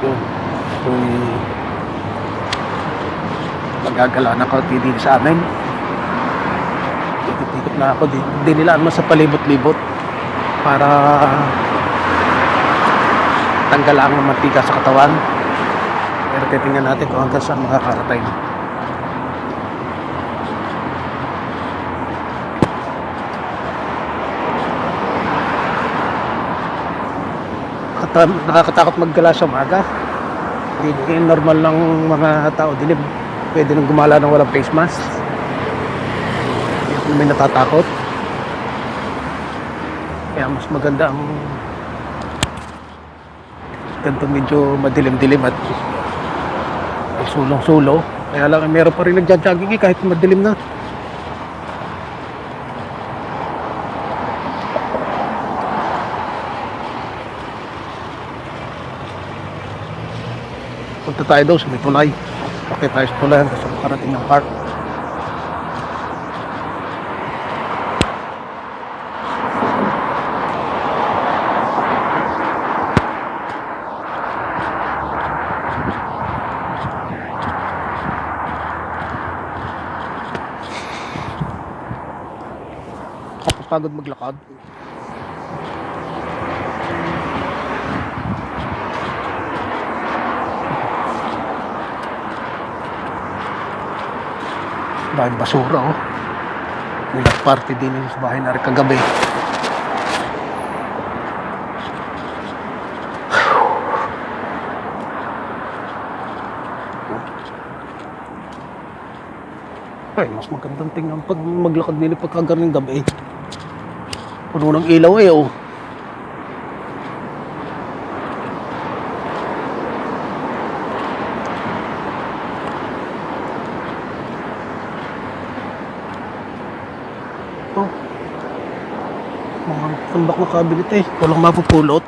Yun. Kung magagala na kaunti din sa amin. Ikot-ikot na ako. Di, dinilaan mo sa palibot-libot para tanggalaan ang mantika sa katawan. Pero titingnan natin kung hanggang saan makakarating. Nakakatakot maggala sa umaga. Hindi hindi normal ng mga tao dilim. Pwede nang gumala ng walang face mask. May natatakot. Kaya mas maganda ang ganito medyo madilim-dilim at sulong-sulo. Kaya lang meron pa rin nagja-jogging eh kahit madilim na. Punta tayo daw sa may tulay. Okay tayo sa tulay sa makarating ng park. Kapapagod maglakad. Dahil basura oh. May nag-party din sa bahay na rin kagabi. Ay, mas magandang tingnan pag maglakad nila pagkagaling gabi. Puno ng ilaw eh. Oh. Mga tambak na cabinet eh. Walang mapupulot.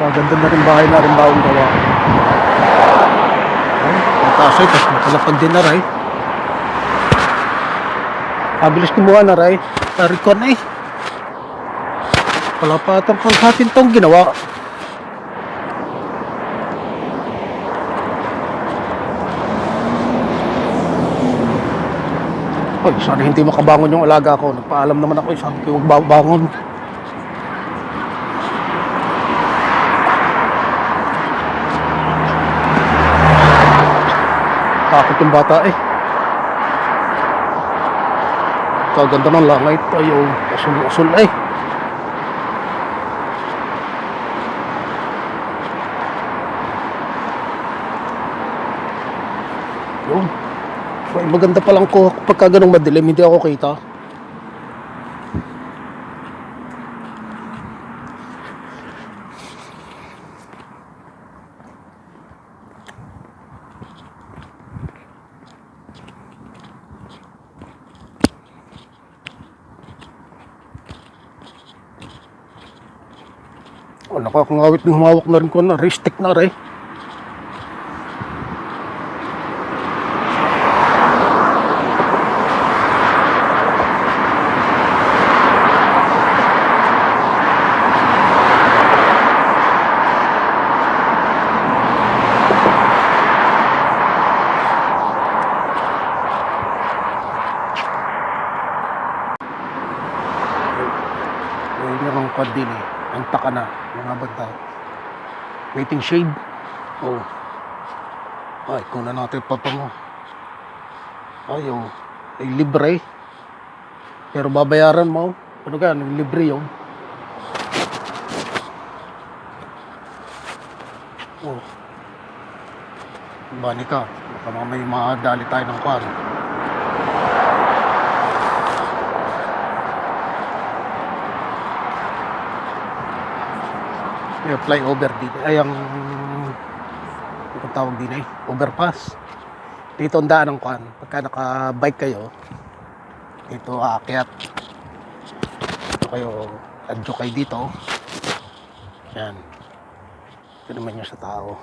Kaganda na rin bahay na rin bawang gawa. Ay, mataas ay, tapos makalapag din na ray. Mabilis kumuha na ray. Tarikon na eh. Wala pa panghatin tong ginawa. Ay, sorry hindi makabangon yung alaga ko. Nagpaalam naman ako eh. Sabi ko, huwag bangon. Yung bata eh. Kaganda ng langit. Ayaw, asul-asul eh. Yun. Ay, maganda palang ko pagka ganong madilim, hindi ako kita. Oh, nakakangawit ng humawak na rin ko na wrist na rin. Ayun yung ang eh. Ang taka na, mga banta. Waiting shade. Oh. Ay, kung na natin papango. Ay, oh. Ay, libre. Pero babayaran mo. Ano ka, libre yun. Oh. Bani ka. Baka mamay madali tayo ng kwan. May flyover din. Ay, ang... Tawag din eh? Overpass. Dito ang daan ng kwan. Pagka naka-bike kayo, dito aakyat. Dito kayo, adyo kayo dito. Yan. Ito naman yung sa tao.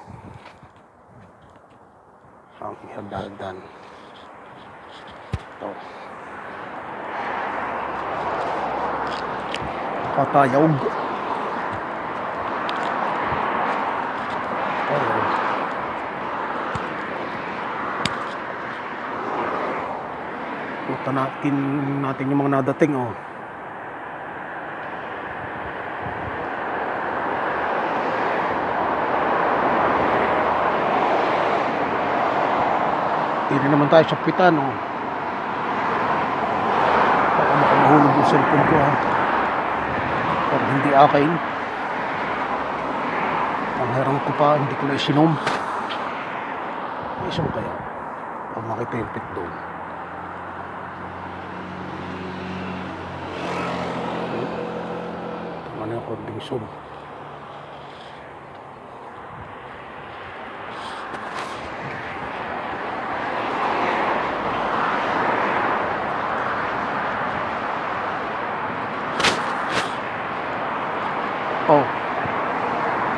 Ang hagdagan. Ito. Katayog. Ayun. Punta natin natin yung mga nadating oh. Hindi naman tayo sa pitan oh. Baka makamahulog yung cellphone ko ha. Pero hindi akin. Ang herang ko pa, hindi ko na isinom. Isom kaya. Pag makita yung pit doon. Ano yung konting som. Oh.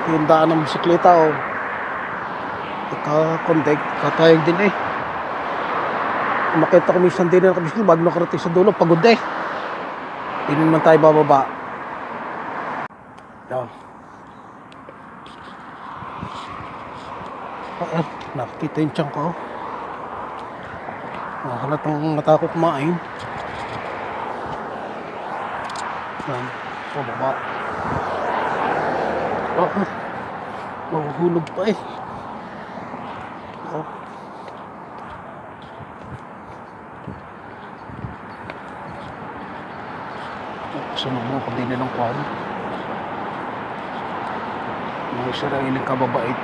Yung daan ng bisikleta oh. Ika-contact, katayag din eh. Makita ko minsan din na kabisik bago nakarating sa dulo, pagod eh. Hindi naman tayo bababa. Yan. Ah, ah, nakikita yung tiyan ko. Oh, halatang natako kumain. Yan. Pababa. Oh, ah. mahuhulog pa eh. Oh. Sunubo ko din ng kwan. Mga sariling kababait.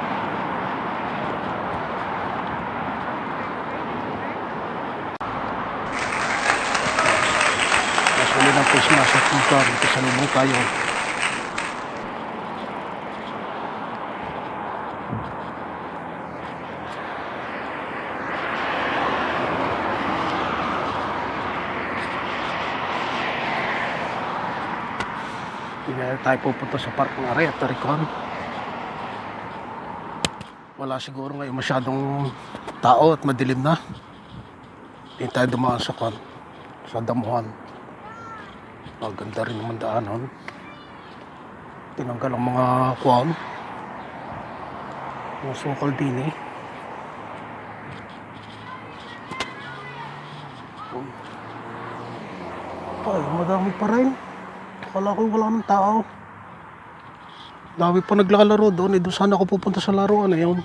Nasuli ng puso na sa kulta dito sa lubo tayo. Hindi tayo pupunta sa park ng Aray at Taricon. Wala siguro ngayon masyadong tao at madilim na. Hindi tayo dumaan sa kwan, sa damuhan. Maganda rin naman daanan. Tinanggal ang mga kwan. Mga sukal din eh. Ay, madami pa rin. Akala ko wala nang tao. Dami pa naglalaro doon. Eh, doon sana ako pupunta sa laruan na yun.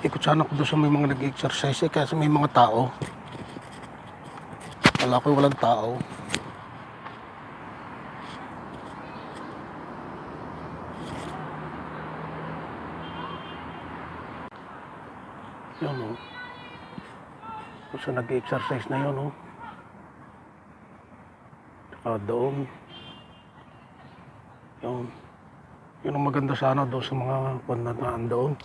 Ikot sana ko doon sa may mga nag-exercise eh, kasi may mga tao. Wala ko walang tao. Yun o. Kung sa nag-exercise na yun o. Tsaka doon. Yun. Yun ang maganda sana doon sa mga pandanaan doon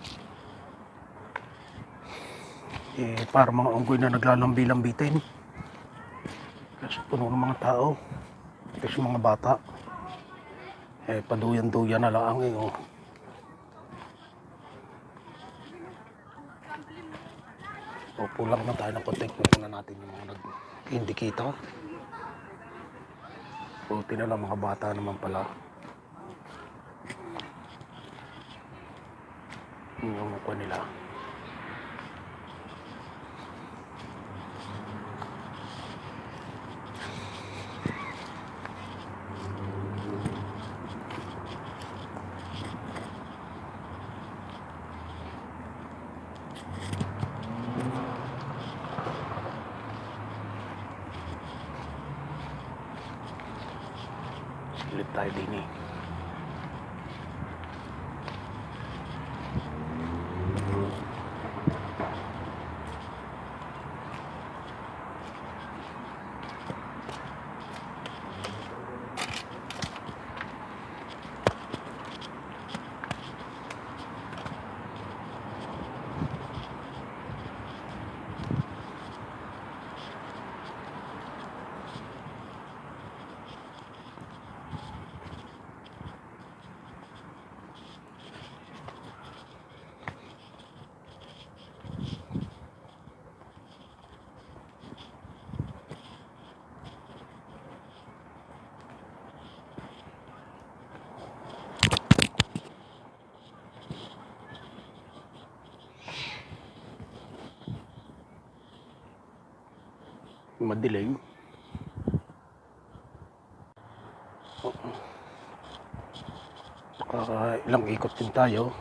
eh, para mga unggoy na naglalambi-lambitin. Kasi puno ng mga tao. Kasi mga bata. Eh, paduyan-duyan na lang eh. Oh. Upo lang na tayo ng konti. Kukunan natin yung mga nag-indikita. Buti na lang mga bata naman pala. yung mukha nila. Silip tayo din eh. Madilim. Saka ilang ikot din tayo.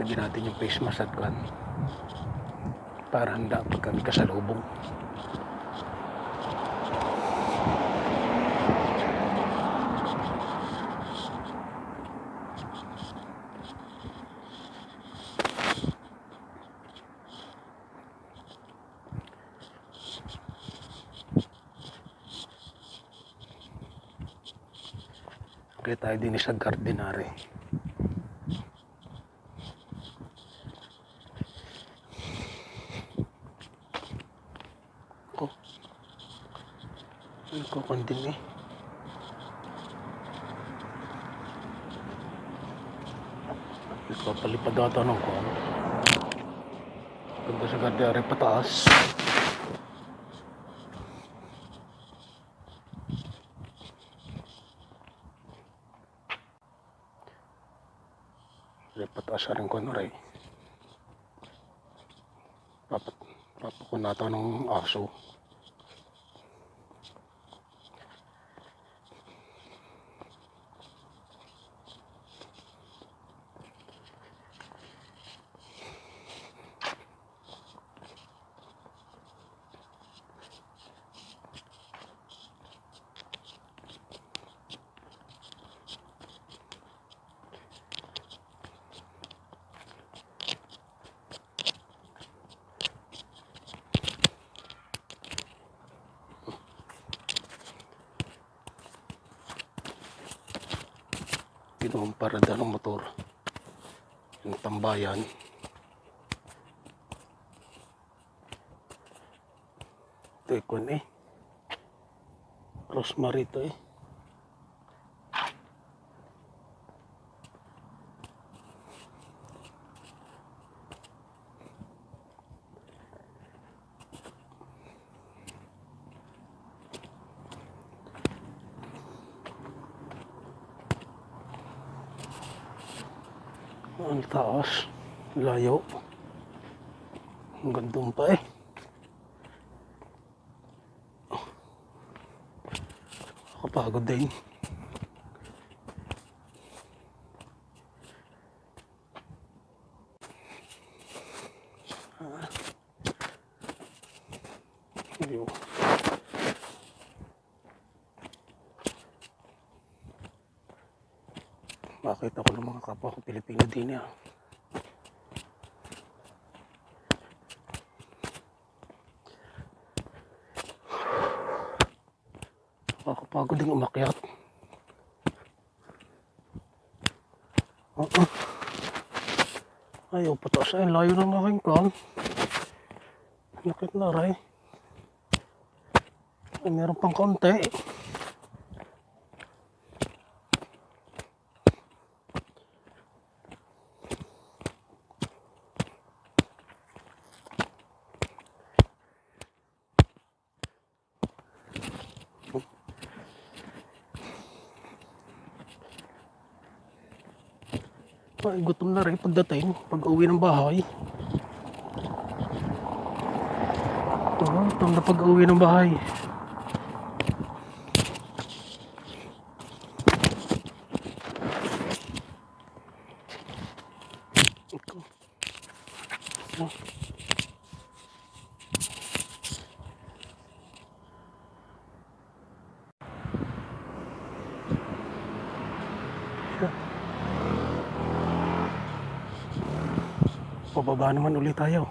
Lagyan natin yung face mask at. Para handa pag kami kasalubong. Kaya tayo din sa Gardinare. Ko. Ano ko kandin eh. Ipapalipad ata ng ko. Ganda sa Gardinare pataas. Lipat asa rin ko na rin. Papat, papakunata ng aso. Ginawang parada ng motor. Yung tambayan. Ito ikon eh. Rosemary ito eh. Ang taas. Layo. Hanggang doon pa eh. Nakapagod din. Ah. Ayun. Makita ko ng mga kapwa ko Pilipino din yan. Nakakapagod din umakyat. Oo. Ayaw pataas ay layo ng aking kan. Nakit na ray. Ay, meron pang konti. Ay, gutom na rin pagdating, pag uwi ng bahay. Gutom na pag uwi ng bahay. Pababa naman ulit tayo.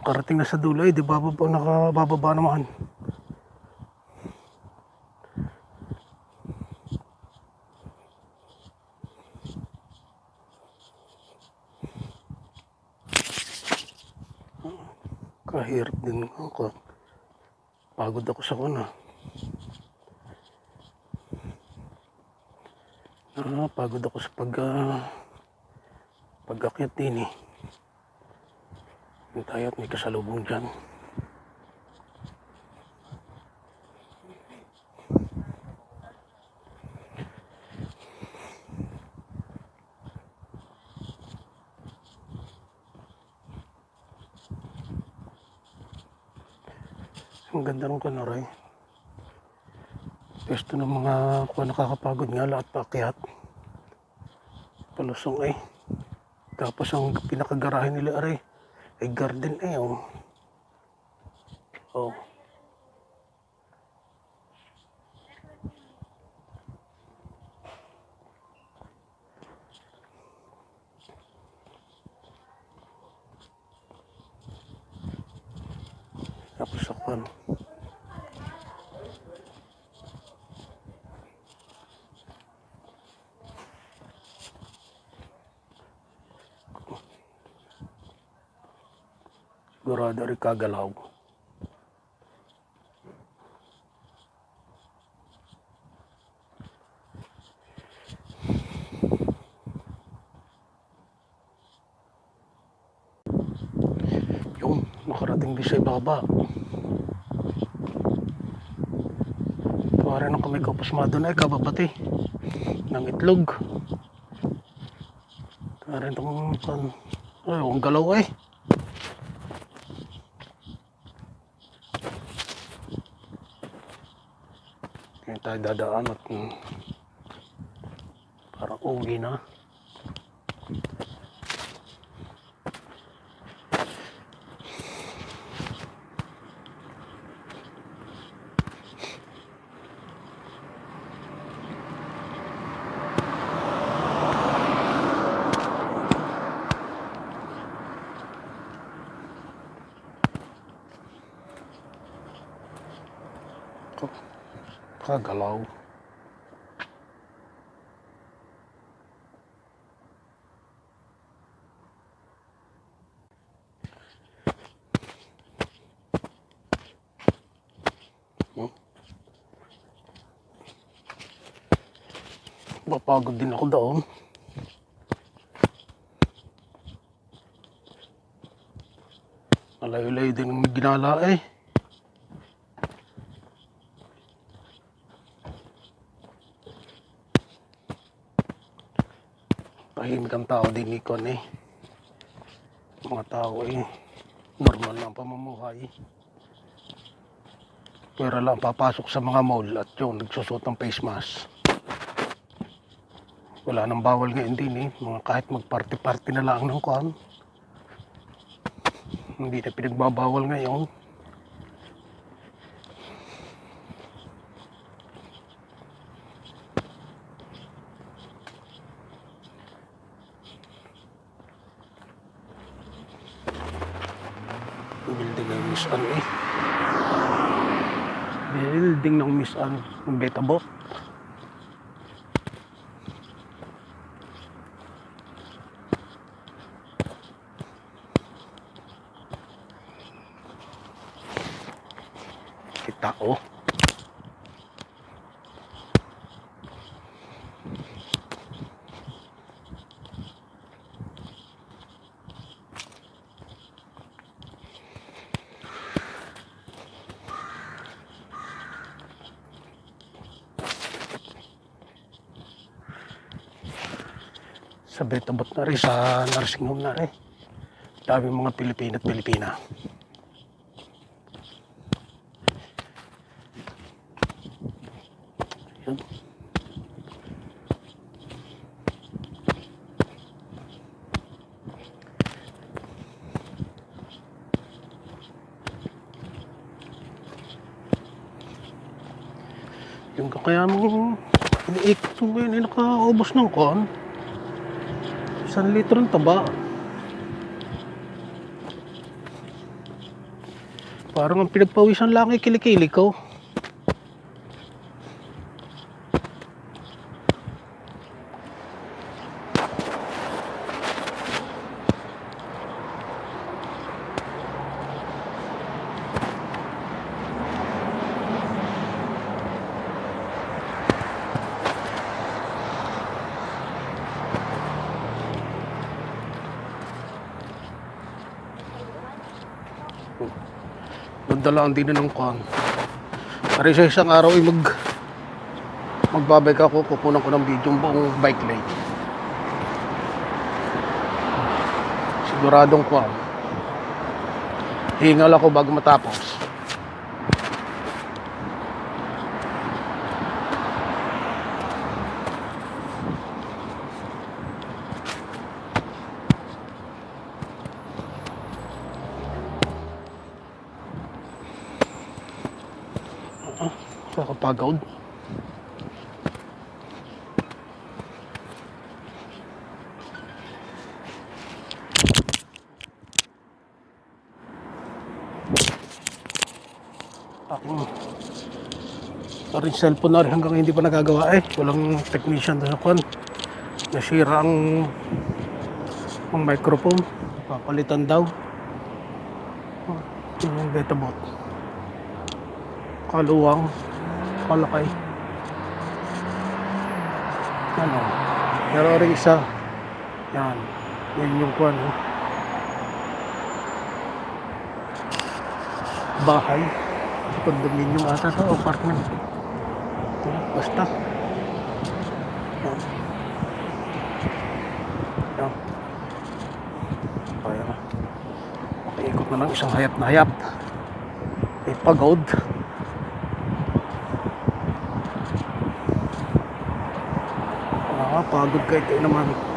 Karating na sa dulo eh, di ba bababa, nakabababa naman. Kahirap din ako. Pagod ako sa kuna. Ah, pagod ako sa pag ah, pag-akyat din eh. Yung tayo at may kasalubong dyan. Ang ganda ng kanoray. Pwesto ng mga kung nakakapagod nga lahat paakyat. Palusong eh. Tapos ang pinakagarahe nila aray ay garden eh. Oh. Tapos ako ano. Sigurado rin kagalaw. Yung nakarating din sa ibaba. Para nung kami kapasmado na kababati ng itlog. Para itong ay, ang galaw eh. Kaya tayo dadaan at mm, parang uwi na. Kagalaw. Hmm? Mapagod din ako doon. Malayo-layo din ang ginala eh. Tahimik ang tao din Nikon eh. Mga tao eh. Normal lang ang pamumuhay. Pero lang papasok sa mga mall at yun, nagsusot ng face mask. Wala nang bawal ngayon din eh. Mga kahit magparty-party na lang ng kwan. Hindi na pinagbabawal ngayon. Building ng Miss Anne eh. Building ng Miss Anne. Ng Betabot. Sa Betabot na rin, sa nursing home na rin. Dami mga Pilipino at Pilipina. Yan. Yung kaya mo iniikot mo yun, nakaubos ng kon. Isang litro ng taba. Parang ang pinagpawisan lang ay kilikili ko. Nagdalaan din ng kon. Pare sa isang araw ay mag magbabike ako, kukunan ko ng video yung buong bike lane. Siguradong ko. Hingal ako bago matapos. Nakapagod. Aking rin cellphone na rin hanggang hindi pa nagagawa eh. Walang technician na kwan. Nasira ang ang microphone. Papalitan daw. Oh, yun yung betabot kaluwang kalakay ano? Pero rin isa yan. Yan yung kwan oh. bahay. Condominium ata sa apartment. Basta. Yan. Yan. Kaya. Makiikot na ng isang hayat na hayat. May pagod Nakakapagod kahit naman.